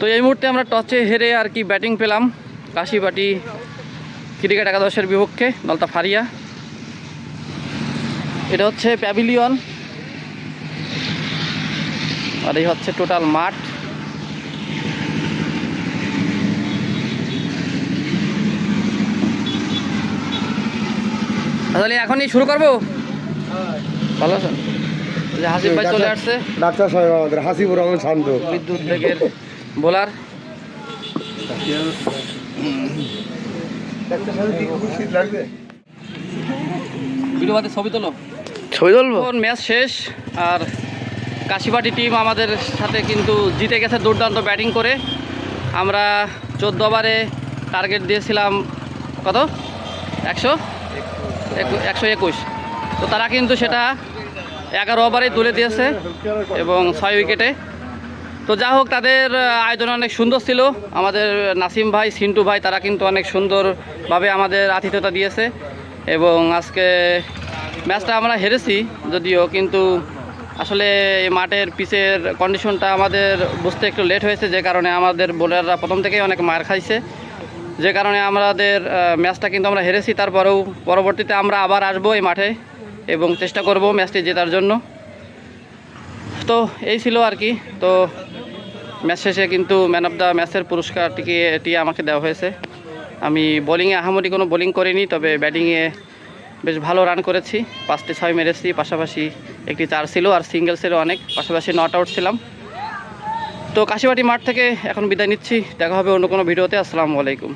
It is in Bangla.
তো এই মুহূর্তে আমরা টসে হেরে আর কি ব্যাটিং পেলাম। কাশিবাটি ক্রিকেট একাদশের বিপক্ষে, নলতা ফারিয়া। এটা হচ্ছে প্যাভিলিয়ন আর এই হচ্ছে টোটাল মাঠ। তাহলে এখনই শুরু করব? ভালো আছেন? হাসিফ ভাই চলে আসছে। ডাক্তার সাহেব আমাদের রহমান শান্ত। বিদ্যুৎ বেগের বোলার। ছবি তোলো। ছবি তুলবো? ম্যাচ শেষ আর কাশিপাটি টিম আমাদের সাথে কিন্তু জিতে গেছে দুর্দান্ত ব্যাটিং করে। আমরা চোদ্দ ওভারে টার্গেট দিয়েছিলাম কত? একশো? একু- একশো একুশ। তো তারা কিন্তু সেটা এগারো ওভারেই তুলে দিয়েছে এবং ছয় উইকেটে। তো যা হোক, তাদের আয়োজন অনেক সুন্দর ছিল। আমাদের নাসিম ভাই, সিন্টু ভাই, তারা কিন্তু অনেক সুন্দরভাবে আমাদের আতিথ্যতা দিয়েছে এবং আজকে ম্যাচটা আমরা হেরেছি যদিও, কিন্তু আসলে মাঠের পিচের কন্ডিশনটা আমাদের বুঝতে একটু লেট হয়েছে, যে কারণে আমাদের বোলাররা প্রথম থেকেই অনেক মার খাইছে। যে কারণে আমাদের ম্যাচটা কিন্তু আমরা হেরেছি, তারপরেও পরবর্তীতে আমরা আবার আসব এই মাঠে এবং চেষ্টা করব ম্যাচটি জেতার জন্য। তো এই ছিল আর কি। তো ম্যাচ শেষে কিন্তু ম্যান অফ দ্য ম্যাচের পুরস্কারটিকে এটি আমাকে দেওয়া হয়েছে। আমি বোলিংয়ে আহামরি কোনো বোলিং করিনি, তবে ব্যাটিংয়ে বেশ ভালো রান করেছি। পাঁচটি ছয় মেরেছি, পাশাপাশি একটি চার ছিল আর সিঙ্গেল ছিল অনেক, পাশাপাশি নট আউট ছিলাম। তো কাশিবাটি মাঠ থেকে এখন বিদায় নিচ্ছি। দেখা হবে অন্য কোনো ভিডিওতে। আসসালামু আলাইকুম।